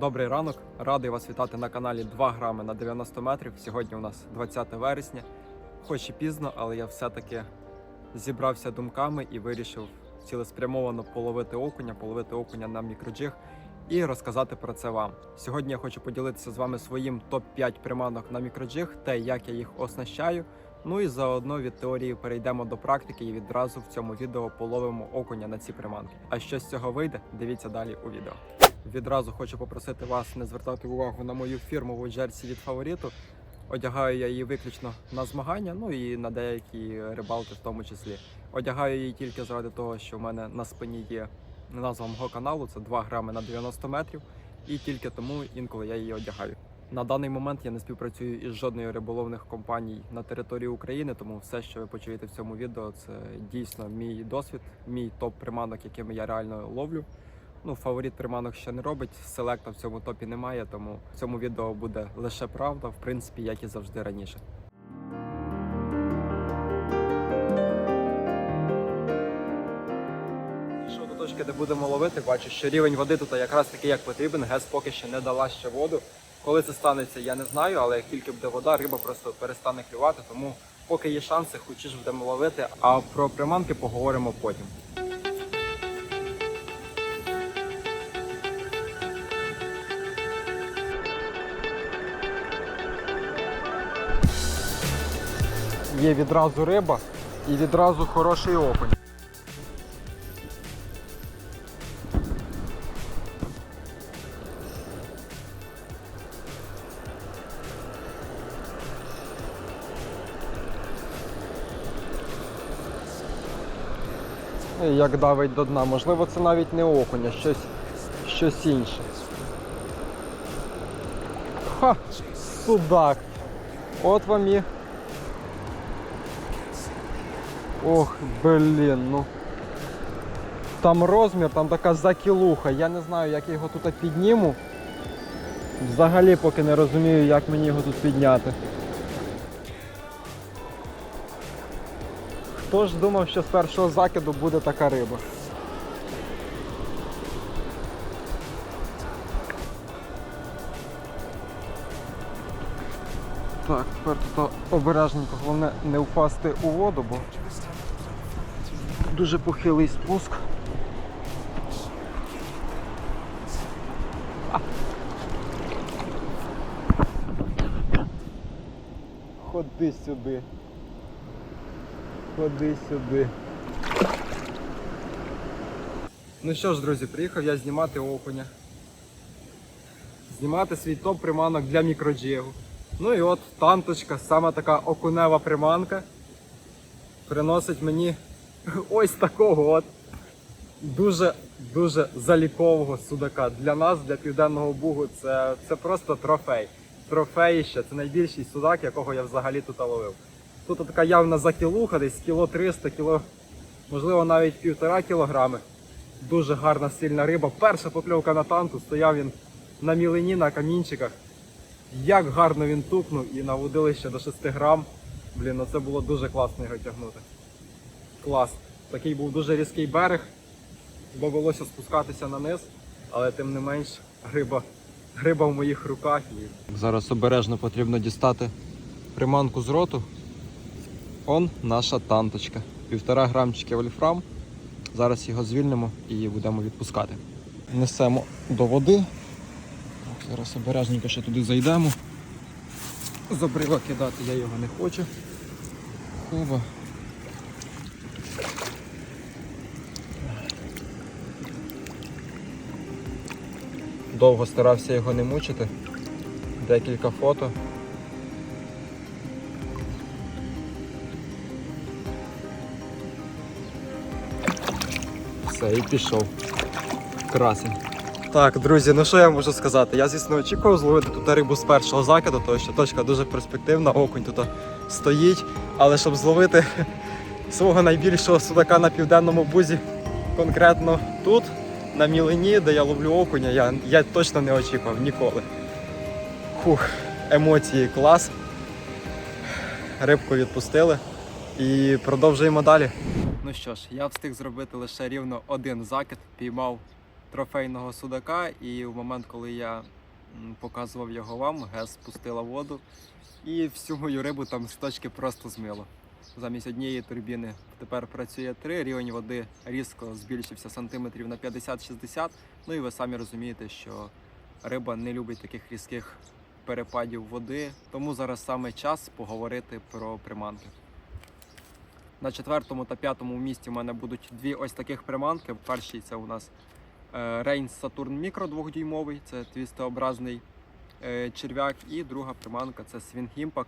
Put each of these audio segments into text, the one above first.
Добрий ранок, радий вас вітати на каналі 2 грами на 90 метрів. Сьогодні у нас 20 вересня. Хоч і пізно, але я все-таки зібрався думками і вирішив цілеспрямовано половити окуня, половити окуня на мікроджиг і розказати про це вам. Сьогодні я хочу поділитися з вами своїм топ-5 приманок на мікроджиг, те, як я їх оснащаю. Ну і заодно від теорії перейдемо до практики і відразу в цьому відео половимо окуня на ці приманки. А що з цього вийде, дивіться далі у відео. Відразу хочу попросити вас не звертати увагу на мою фірмову джерсі від фавориту. Одягаю я її виключно на змагання, ну і на деякі рибалки в тому числі. Одягаю її тільки заради того, що в мене на спині є назва мого каналу, це 2 грами на 90 метрів, і тільки тому інколи я її одягаю. На даний момент я не співпрацюю із жодною риболовних компаній на території України, тому все, що ви почуєте в цьому відео, це дійсно мій досвід, мій топ приманок, якими я реально ловлю. Ну, фаворит приманок ще не робить. Селекта в цьому топі немає, тому в цьому відео буде лише правда, в принципі, як і завжди раніше. Пішов до точки, де будемо ловити, бачу, що рівень води тут якраз такий, як потрібен. ГЕС поки що не дала ще воду. Коли це станеться, я не знаю, але як тільки буде вода, риба просто перестане клювати. Тому поки є шанси, хоч ж будемо ловити. А про приманки поговоримо потім. Є відразу риба і відразу хороший окунь. Як давить до дна, можливо, це навіть не окунь, а щось, щось інше. Ха! Судак. От вам і. Ох, блін, ну. Там розмір, там така закілуха. Я не знаю, як я його тут підніму. Взагалі поки не розумію, як мені його тут підняти. Хто ж думав, що з першого закиду буде така риба? Так, тепер тут обережненько, головне не впасти у воду, бо дуже похилий спуск. Ходи сюди. Ходи сюди. Ну що ж, друзі, приїхав я знімати окуня. Знімати свій топ приманок для мікроджигу. Ну і от танточка, сама така окунева приманка. Приносить мені ось такого от дуже-дуже залікового судака. Для нас, для південного бугу, це, це просто трофей. Трофеїще, це найбільший судак, якого я взагалі тут ловив. Тут така явна закілуха, десь кіло 300, кіло, можливо, навіть півтора кілограми. Дуже гарна сильна риба. Перша покльовка на танту, стояв він на мілині, на камінчиках. Як гарно він тупнув і на водилище до 6 грам. Блін, ну це було дуже класно його тягнути. Клас. Такий був дуже різкий берег. Довелося спускатися на низ, але тим не менш гриба, гриба в моїх руках. Зараз обережно потрібно дістати приманку з роту. Он наша танточка. Півтора грамчики вольфрам. Зараз його звільнимо і будемо відпускати. Несемо до води. Зараз обережненько ще туди зайдемо. З обрива кидати я його не хочу. Хова. Довго старався його не мучити. Декілька фото. Все, і пішов. Красень. Так, друзі, ну що я можу сказати? Я, звісно, очікував зловити тут рибу з першого закиду, тому що точка дуже перспективна, окунь тут стоїть. Але щоб зловити свого найбільшого судака на південному бузі, конкретно тут, на мілині, де я ловлю окуня, я, я точно не очікував ніколи. Фух, емоції клас. Рибку відпустили і продовжуємо далі. Ну що ж, я встиг зробити лише рівно один закид, піймав трофейного судака, і в момент, коли я показував його вам, ГЕС спустила воду, і всю мою рибу там з точки просто змило. Замість однієї турбіни тепер працює три. Рівень води різко збільшився сантиметрів на 50-60. Ну і ви самі розумієте, що риба не любить таких різких перепадів води. Тому зараз саме час поговорити про приманки. На четвертому та п'ятому місці в мене будуть дві ось таких приманки. Перший це у нас Reigns Saturn Micro 2-дюймовий, це твістообразний е, черв'як. І друга приманка це Swing Impact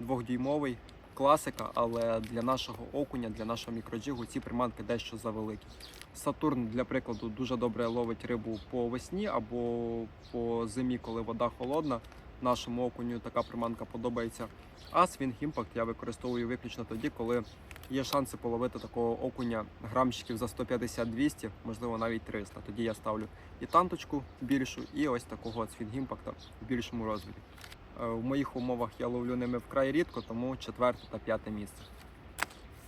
2-дюймовий. Класика, але для нашого окуня, для нашого мікроджигу ці приманки дещо завеликі. Сатурн, для прикладу, дуже добре ловить рибу по весні або по зимі, коли вода холодна. Нашому окуню така приманка подобається. А Swing Impact я використовую виключно тоді, коли є шанси половити такого окуня грамчиків за 150-200, можливо навіть 300. Тоді я ставлю і танточку більшу, і ось такого Swing Impact в більшому розмірі. Е, В моїх умовах я ловлю ними вкрай рідко, тому четверте та п'яте місце.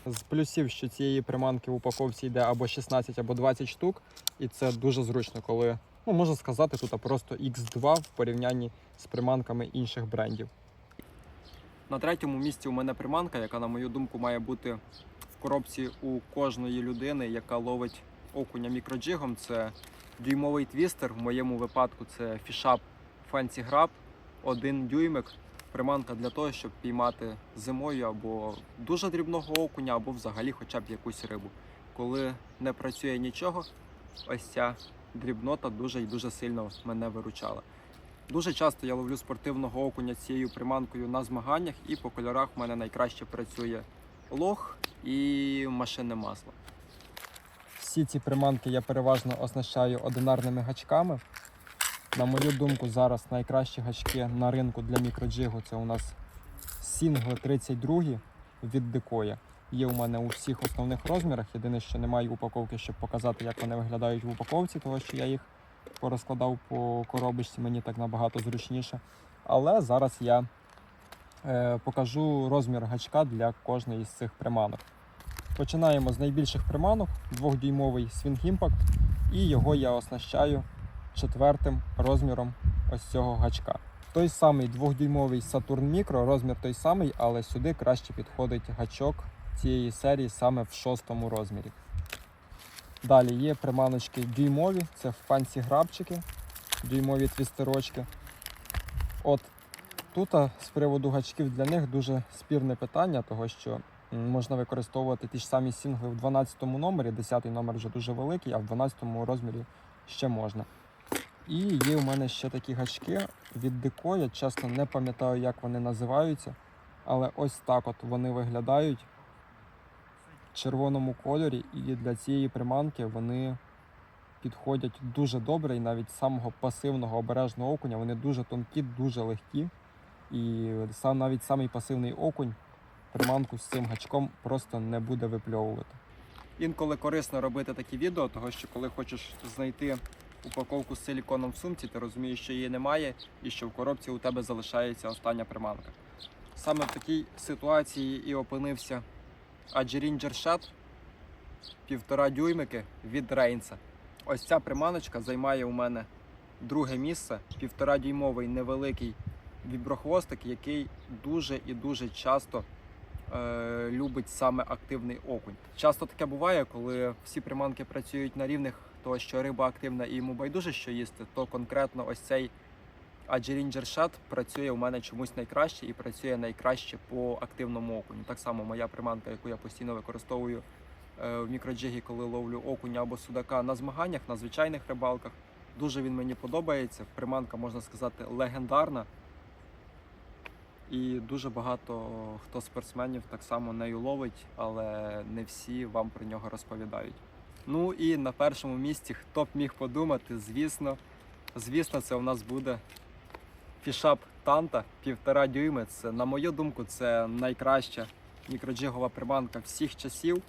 З плюсів, що цієї приманки в упаковці йде або 16, або 20 штук, і це дуже зручно, коли ну можна сказати, тут просто X2 в порівнянні з приманками інших брендів. На третьому місці у мене приманка, яка, на мою думку, має бути в коробці у кожної людини, яка ловить окуня мікроджигом. Це дюймовий твістер. В моєму випадку це фішап Fancy Grab, один дюймик. Приманка для того, щоб піймати зимою або дуже дрібного окуня, або взагалі хоча б якусь рибу. Коли не працює нічого, ось ця дрібнота дуже і дуже сильно мене виручала. Дуже часто я ловлю спортивного окуня цією приманкою на змаганнях, і по кольорах в мене найкраще працює лох і машинне масло. Всі ці приманки я переважно оснащаю одинарними гачками. На мою думку, зараз найкращі гачки на ринку для мікроджигу це у нас Сінгли 32 від Декоя. Є у мене у всіх основних розмірах. Єдине, що немає упаковки, щоб показати, як вони виглядають в упаковці, тому що я їх порозкладав по коробочці, мені так набагато зручніше. Але зараз я е, покажу розмір гачка для кожної з цих приманок. Починаємо з найбільших приманок, 2-дюймовий Swing Impact, і його я оснащаю четвертим розміром ось цього гачка. Той самий 2-дюймовий Saturn Micro, розмір той самий, але сюди краще підходить гачок цієї серії саме в шостому розмірі. Далі є приманочки дюймові, це фансі грабчики, дюймові твістерочки. От тут з приводу гачків для них дуже спірне питання, того що можна використовувати ті ж самі сінгли в 12 номері, 10 номер вже дуже великий, а в 12 розмірі ще можна. І є у мене ще такі гачки від Деко, я чесно не пам'ятаю, як вони називаються, але ось так от вони виглядають в червоному кольорі, і для цієї приманки вони підходять дуже добре, і навіть з самого пасивного обережного окуня вони дуже тонкі, дуже легкі. І сам навіть самий пасивний окунь приманку з цим гачком просто не буде випльовувати. Інколи корисно робити такі відео, того що коли хочеш знайти упаковку з силіконом в сумці, ти розумієш, що її немає, і що в коробці у тебе залишається остання приманка. Саме в такій ситуації і опинився Adjeringer Shed півтора дюймики від Рейнса. Ось ця приманочка займає у мене друге місце, півтора дюймовий невеликий віброхвостик, який дуже і дуже часто е, любить саме активний окунь. Часто таке буває, коли всі приманки працюють на рівних того, що риба активна і йому байдуже що їсти, то конкретно ось цей Adjeringer Shed працює у мене чомусь найкраще і працює найкраще по активному окуню. Так само моя приманка, яку я постійно використовую е, в мікроджигі, коли ловлю окуня або судака на змаганнях, на звичайних рибалках. Дуже він мені подобається. Приманка, можна сказати, легендарна. І дуже багато хто спортсменів так само нею ловить, але не всі вам про нього розповідають. Ну і на першому місці, хто б міг подумати, звісно, звісно, це у нас буде фішап Танта півтора дюйми. Це, на мою думку, це найкраща мікроджигова приманка всіх часів.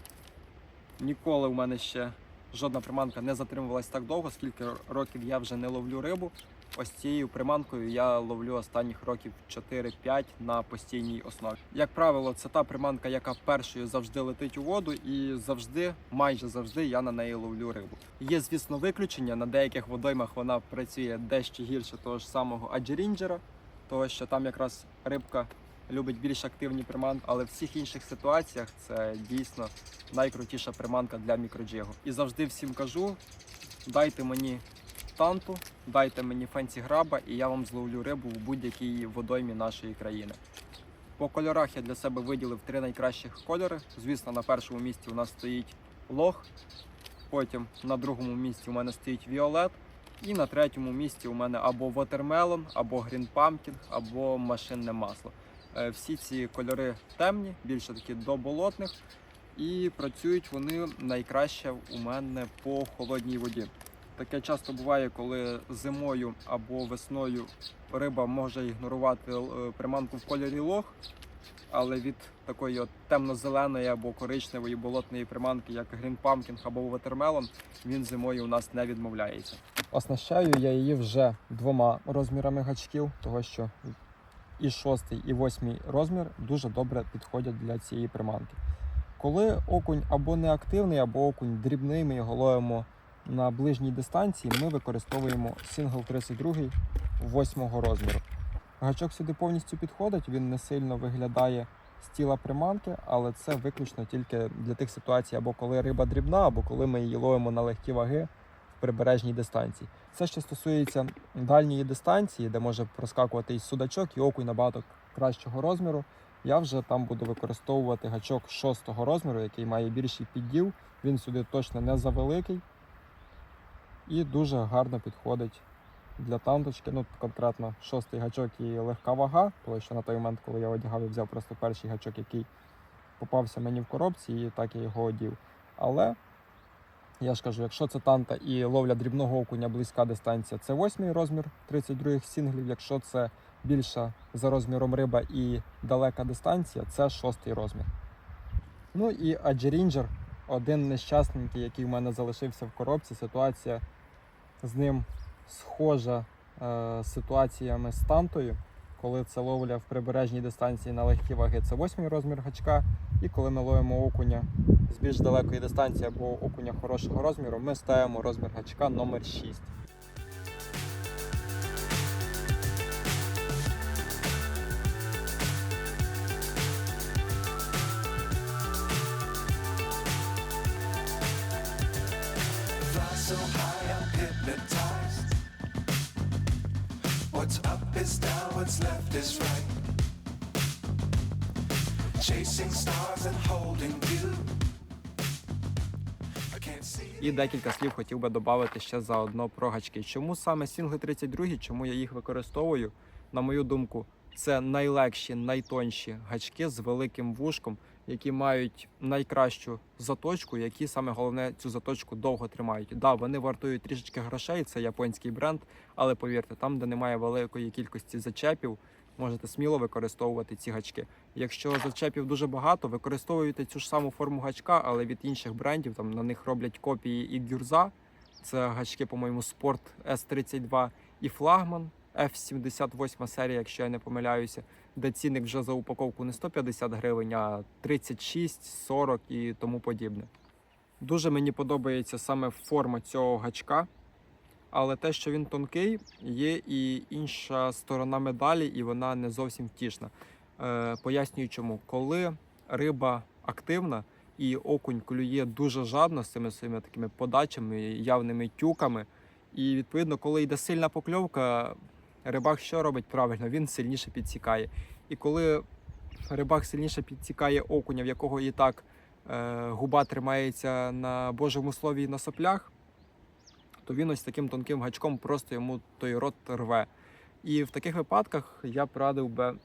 Ніколи у мене ще жодна приманка не затримувалась так довго, скільки років я вже не ловлю рибу. Ось цією приманкою я ловлю останніх років 4-5 на постійній основі. Як правило, це та приманка, яка першою завжди летить у воду, і завжди, майже завжди, я на неї ловлю рибу. Є, звісно, виключення. На деяких водоймах вона працює дещо гірше того ж самого аджерінджера, того що там якраз рибка любить більш активні приманки, але в всіх інших ситуаціях це дійсно найкрутіша приманка для мікроджигу. І завжди всім кажу: дайте мені танту, дайте мені фенсі граба, і я вам зловлю рибу в будь-якій водоймі нашої країни. По кольорах я для себе виділив три найкращих кольори. Звісно, на першому місці у нас стоїть лох, потім на другому місці у мене стоїть Віолет, і на третьому місці у мене або Watermelon, або Pumpkin, або машинне масло. Е, Всі ці кольори темні, більше такі до болотних, і працюють вони найкраще у мене по холодній воді. Таке часто буває, коли зимою або весною риба може ігнорувати е, приманку в кольорі лох, але від такої от темно-зеленої або коричневої болотної приманки, як Pumpkin або Watermelon, він зимою у нас не відмовляється. Оснащаю я її вже двома розмірами гачків, того що і шостий, і восьмий розмір дуже добре підходять для цієї приманки. Коли окунь або неактивний, або окунь дрібний, ми його ловимо на ближній дистанції, ми використовуємо сингл 32 восьмого розміру. Гачок сюди повністю підходить, він не сильно виглядає з тіла приманки, але це виключно тільки для тих ситуацій, або коли риба дрібна, або коли ми її ловимо на легкі ваги в прибережній дистанції. Все, що стосується дальньої дистанції, де може проскакувати і судачок, і окунь набагато кращого розміру, я вже там буду використовувати гачок шостого розміру, який має більший підділ. Він сюди точно не завеликий і дуже гарно підходить для танточки. Ну, конкретно шостий гачок і легка вага, тому що на той момент, коли я одягав, я взяв просто перший гачок, який попався мені в коробці, і так я його одів. Але я ж кажу, якщо це танта і ловля дрібного окуня близька дистанція, це восьмий розмір 32-х сінглів. Якщо це більша за розміром риба і далека дистанція, це шостий розмір. Ну і Аджерінджер, один нещасненький, який в мене залишився в коробці. Ситуація з ним схожа е, з ситуаціями з тантою, коли це ловля в прибережній дистанції на легкі ваги, це восьмий розмір гачка. І коли ми ловимо окуня з більш далекої дистанції або окуня хорошого розміру, ми ставимо розмір гачка номер 6. І декілька слів хотів би додати ще заодно про гачки. Чому саме сінгли 32, чому я їх використовую? На мою думку, це найлегші, найтонші гачки з великим вушком, які мають найкращу заточку, які саме головне цю заточку довго тримають. Да, вони вартують трішечки грошей, це японський бренд, але повірте, там, де немає великої кількості зачепів, можете сміло використовувати ці гачки. Якщо зачепів дуже багато, використовуйте цю ж саму форму гачка, але від інших брендів там на них роблять копії і гюрза. Це гачки, по-моєму, Sport S32 і флагман F78 серія, якщо я не помиляюся, де цінник вже за упаковку не 150 гривень, а 36, 40 і тому подібне. Дуже мені подобається саме форма цього гачка. Але те, що він тонкий, є і інша сторона медалі, і вона не зовсім втішна. Е, пояснюю чому. Коли риба активна і окунь клює дуже жадно з цими своїми такими подачами, явними тюками, і відповідно, коли йде сильна покльовка, рибак що робить правильно? Він сильніше підсікає. І коли рибак сильніше підсікає окуня, в якого і так е, губа тримається на Божому слові і на соплях, то він ось таким тонким гачком просто йому той рот рве. І в таких випадках я б радив би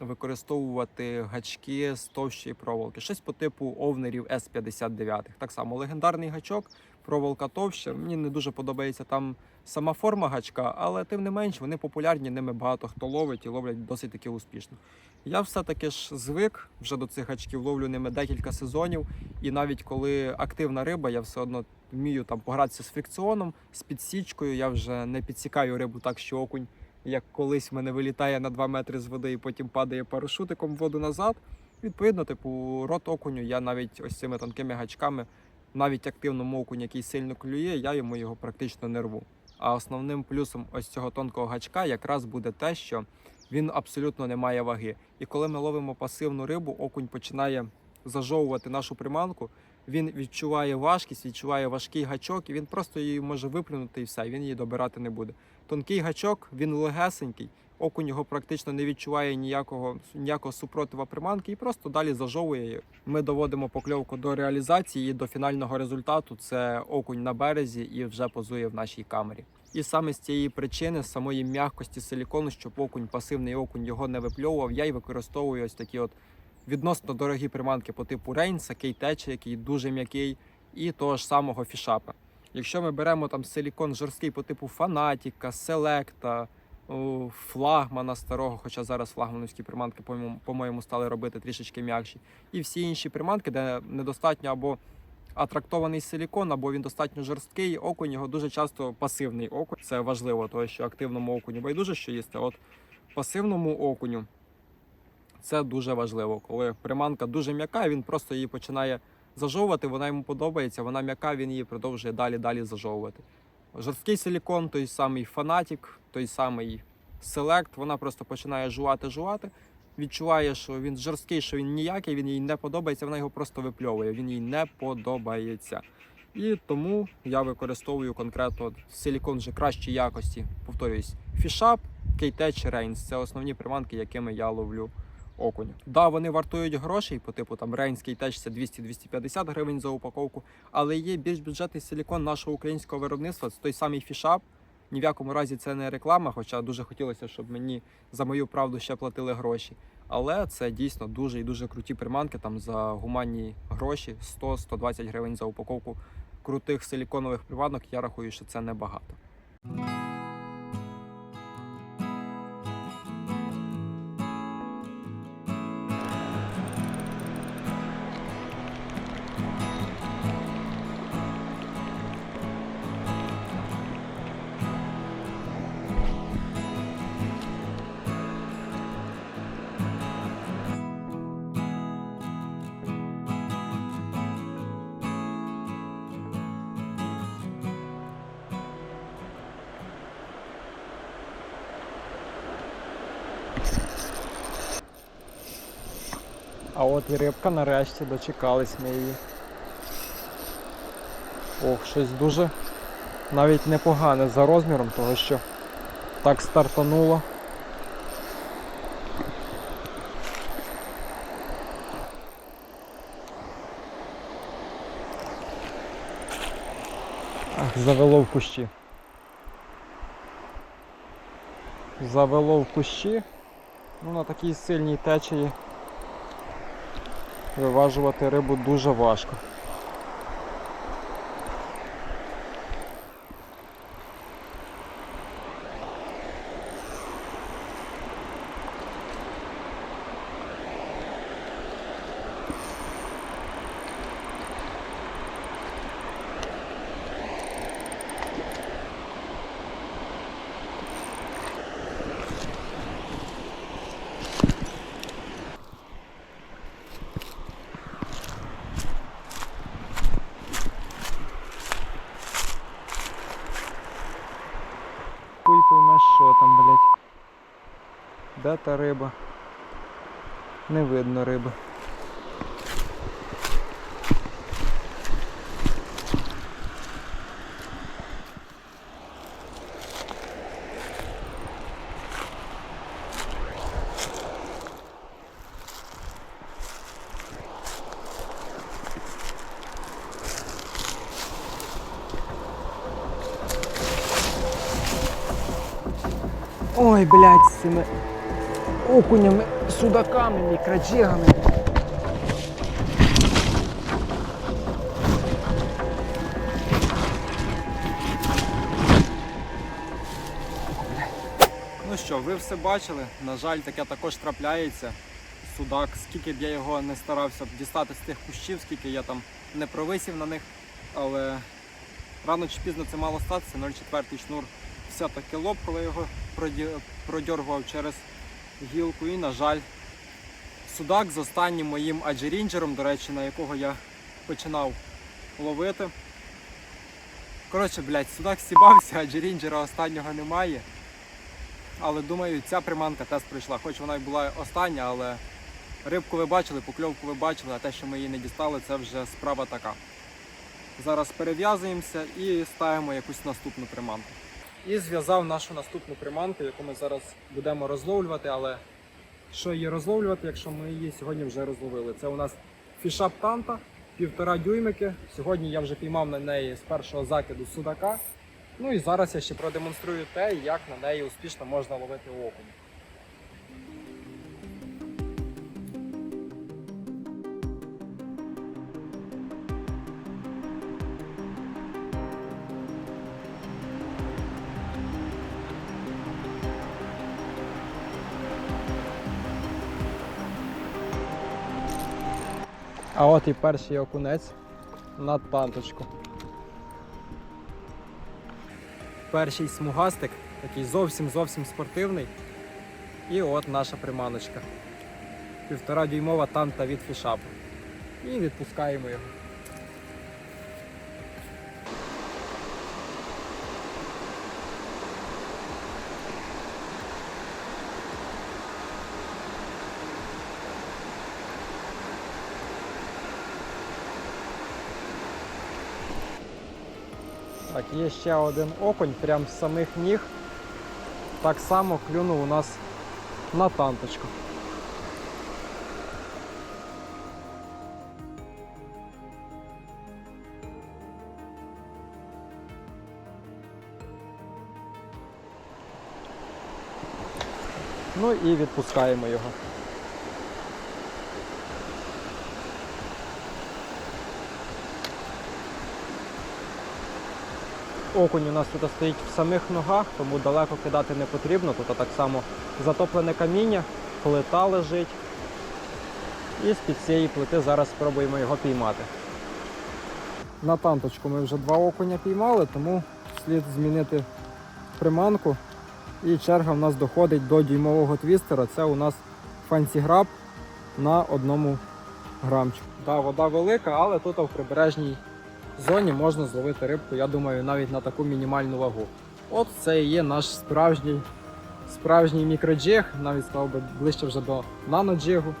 використовувати гачки з товщої проволоки, щось по типу овнерів С-59. Так само легендарний гачок, проволока товща. Мені не дуже подобається там сама форма гачка, але тим не менш вони популярні, ними багато хто ловить і ловлять досить таки успішно. Я все-таки ж звик вже до цих гачків, ловлю ними декілька сезонів, і навіть коли активна риба, я все одно вмію там погратися з фрикціоном, з підсічкою. Я вже не підсікаю рибу так, що окунь, як колись мене вилітає на 2 метри з води і потім падає парашутиком воду назад. Відповідно, типу, рот окуню я навіть ось цими тонкими гачками, навіть активному окуню, який сильно клює, я йому його практично не рву. А основним плюсом ось цього тонкого гачка якраз буде те, що він абсолютно не має ваги. І коли ми ловимо пасивну рибу, окунь починає зажовувати нашу приманку. Він відчуває важкість, відчуває важкий гачок, і він просто її може виплюнути і все, він її добирати не буде. Тонкий гачок, він легесенький, окунь його практично не відчуває ніякого, ніякого супротива приманки і просто далі зажовує її. Ми доводимо покльовку до реалізації і до фінального результату. Це окунь на березі і вже позує в нашій камері. І саме з цієї причини, з самої м'якості силікону, щоб окунь, пасивний окунь його не випльовував, я й використовую ось такі от відносно дорогі приманки по типу Рейнса, кейтеча, який дуже м'який, і того ж самого фішапа. Якщо ми беремо там силікон жорсткий по типу Фанатіка, Селекта, флагмана старого, хоча зараз флагмановські приманки, по-моєму- стали робити трішечки м'якші, і всі інші приманки, де недостатньо або атрактований силікон, або він достатньо жорсткий, окунь його дуже часто пасивний окунь. Це важливо, тому що активному окуню байдуже що їсти. От пасивному окуню це дуже важливо, коли приманка дуже м'яка, він просто її починає зажовувати, вона йому подобається, вона м'яка, він її продовжує далі далі зажовувати. Жорсткий силікон, той самий фанатік, той самий селект, вона просто починає жувати, жувати. Відчуває, що він жорсткий, що він ніякий, він їй не подобається, вона його просто випльовує, він їй не подобається. І тому я використовую конкретно силікон вже кращої якості. Повторююсь, фішап, кейтеч, рейнс це основні приманки, якими я ловлю окуня. Да, вони вартують грошей, по типу там рейнський теж це 200-250 гривень за упаковку, але є більш бюджетний силікон нашого українського виробництва. Це той самий фішап. Ні в якому разі це не реклама, хоча дуже хотілося, щоб мені за мою правду ще платили гроші. Але це дійсно дуже і дуже круті приманки. Там за гуманні гроші 100-120 гривень за упаковку крутих силіконових приманок. Я рахую, що це небагато. А от і рибка нарешті дочекались ми її. Ох, щось дуже навіть непогане за розміром, того що так стартануло. Ах, завело в кущі. Завело в кущі. Ну, на такій сильній течії виважувати рибу дуже важко. Хуй поймеш, що там, блядь. Де та риба? Не видно риби. Ой, блядь, з цими окунями судаками, мікроджигами. Ну що, ви все бачили. На жаль, таке також трапляється. Судак, скільки б я його не старався дістати з тих кущів, скільки я там не провисів на них, але рано чи пізно це мало статися. 0,4 шнур все-таки лоб, коли його продьоргував через гілку. І, на жаль, судак з останнім моїм аджерінджером, до речі, на якого я починав ловити. Коротше, блядь, судак стібався, аджерінджера останнього немає. Але думаю, ця приманка тест пройшла. Хоч вона й була остання, але рибку ви бачили, покльовку ви бачили, а те, що ми її не дістали, це вже справа така. Зараз перев'язуємося і ставимо якусь наступну приманку. І зв'язав нашу наступну приманку, яку ми зараз будемо розловлювати, але що її розловлювати, якщо ми її сьогодні вже розловили? Це у нас фішап танта, півтора дюймики. Сьогодні я вже піймав на неї з першого закиду судака. Ну і зараз я ще продемонструю те, як на неї успішно можна ловити окунь. А от і перший окунець на танточку. Перший смугастик, такий зовсім зовсім спортивний. І от наша приманочка. Півтора дюймова танта від фішапу. І відпускаємо його. Є ще один окунь, прям з самих ніг. Так само клюнув у нас на танточку. Ну і відпускаємо його. Окунь у нас тут стоїть в самих ногах, тому далеко кидати не потрібно. Тут так само затоплене каміння, плита лежить. І з-під цієї плити зараз спробуємо його піймати. На танточку ми вже два окуня піймали, тому слід змінити приманку. І черга в нас доходить до дюймового твістера. Це у нас фансіграб на одному грамчику. Да, вода велика, але тут в прибережній зоні можна зловити рибку, я думаю, навіть на таку мінімальну вагу. От це і є наш справжній, справжній мікроджиг, навіть сказав би ближче вже до наноджигу,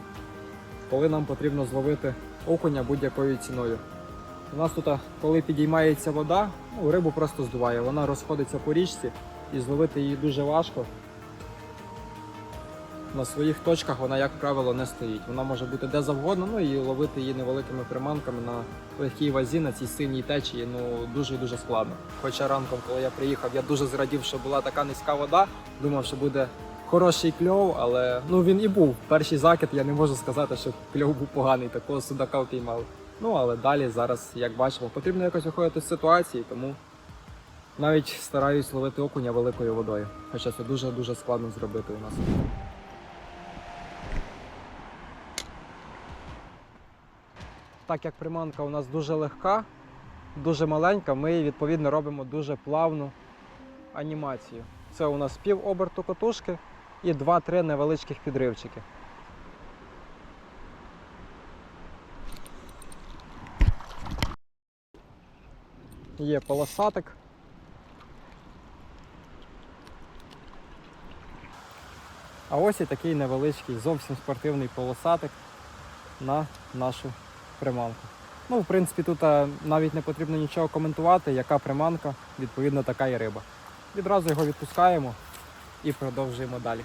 коли нам потрібно зловити окуня будь-якою ціною. У нас тут, коли підіймається вода, ну, рибу просто здуває, вона розходиться по річці і зловити її дуже важко. На своїх точках вона, як правило, не стоїть. Вона може бути де завгодно, ну і ловити її невеликими приманками на легкій вазі на цій синій течії ну дуже і дуже складно. Хоча ранком, коли я приїхав, я дуже зрадів, що була така низька вода. Думав, що буде хороший кльов, але ну він і був. Перший закид я не можу сказати, що кльов був поганий, такого судака впіймав. Ну але далі зараз, як бачимо, потрібно якось виходити з ситуації, тому навіть стараюсь ловити окуня великою водою. Хоча це дуже дуже складно зробити у нас. Так як приманка у нас дуже легка, дуже маленька, ми відповідно робимо дуже плавну анімацію. Це у нас пів оберту котушки і 2-3 невеличких підривчики. Є полосатик. А ось і такий невеличкий, зовсім спортивний полосатик на нашу приманку. Ну, в принципі, тут навіть не потрібно нічого коментувати, яка приманка, відповідно, така і риба. Відразу його відпускаємо і продовжуємо далі.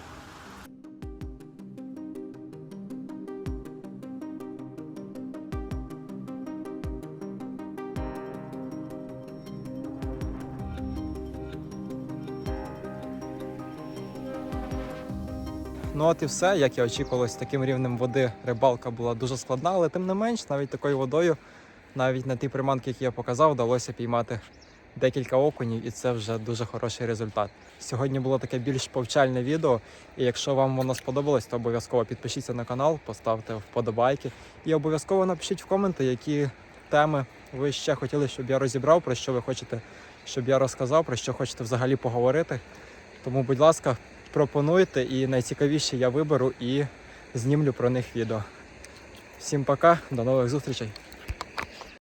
Ну от і все, як і очікувалось, таким рівнем води рибалка була дуже складна, але тим не менш, навіть такою водою, навіть на ті приманки, які я показав, вдалося піймати декілька окунів, і це вже дуже хороший результат. Сьогодні було таке більш повчальне відео, і якщо вам воно сподобалось, то обов'язково підпишіться на канал, поставте вподобайки і обов'язково напишіть в коменти, які теми ви ще хотіли, щоб я розібрав, про що ви хочете, щоб я розказав, про що хочете взагалі поговорити. Тому, будь ласка, пропонуйте, і найцікавіші я виберу і знімлю про них відео. Всім пока, до нових зустрічей!